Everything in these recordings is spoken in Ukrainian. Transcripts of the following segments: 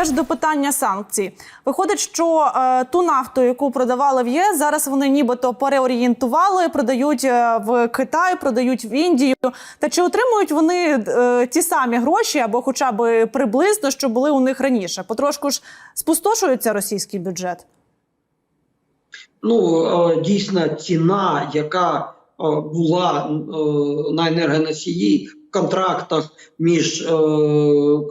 теж до питання санкцій. Виходить, що е, ту нафту, яку продавали в ЄС, зараз вони нібито переорієнтували, продають е, в Китай, продають в Індію. Та чи отримують вони е, ті самі гроші або хоча б приблизно, що були у них раніше? Потрошку ж спустошується російський бюджет. Ну е, дійсно ціна, яка е, була на енергоносії контрактах між е,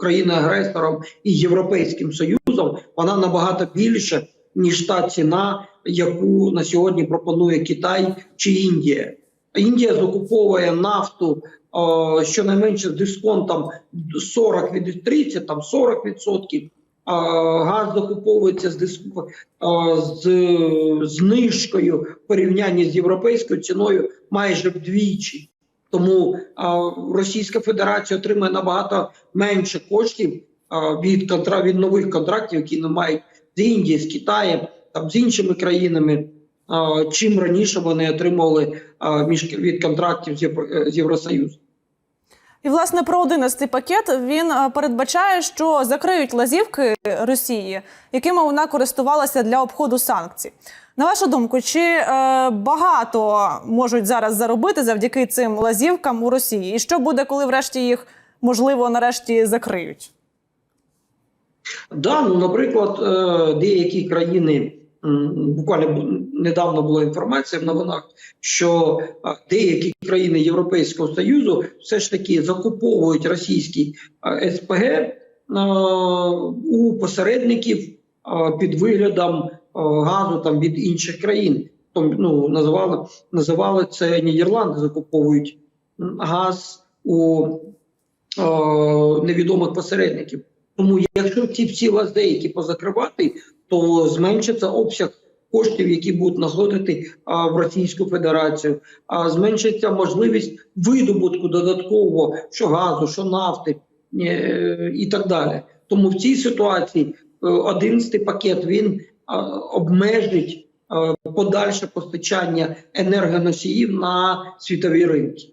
країною-агресором і Європейським Союзом, вона набагато більша, ніж та ціна, яку на сьогодні пропонує Китай чи Індія. Індія закуповує нафту е, щонайменше з дисконтом 40 від 30, там 40%. А газ закуповується з диск- з знижкою в порівнянні з європейською ціною майже вдвічі. Тому Російська Федерація отримує набагато менше коштів від контра від нових контрактів, які не мають з Індії, з Китаєм, там з іншими країнами. Чим раніше вони отримували між від контрактів з Євро- з Євросоюзом. І власне про 11 пакет він е, передбачає, що закриють лазівки Росії, якими вона користувалася для обходу санкцій. На вашу думку, чи е, багато можуть зараз заробити завдяки цим лазівкам у Росії? І що буде, коли врешті їх можливо нарешті закриють? Да, ну, наприклад, е, деякі країни буквально недавно була інформація в новинах, що деякі країни Європейського Союзу все ж таки закуповують російський е, СПГ у посередників під виглядом газу там від інших країн. Ну, називали, називали це Нідерланди, закуповують газ у невідомих посередників. Тому якщо ці всі лазейки позакривати, то зменшиться обсяг коштів, які будуть находити а, в Російську Федерацію, а зменшиться можливість видобутку додаткового що газу, що нафти е, і так далі. Тому в цій ситуації е, 11 пакет він а, обмежить подальше постачання енергоносіїв на світові ринки.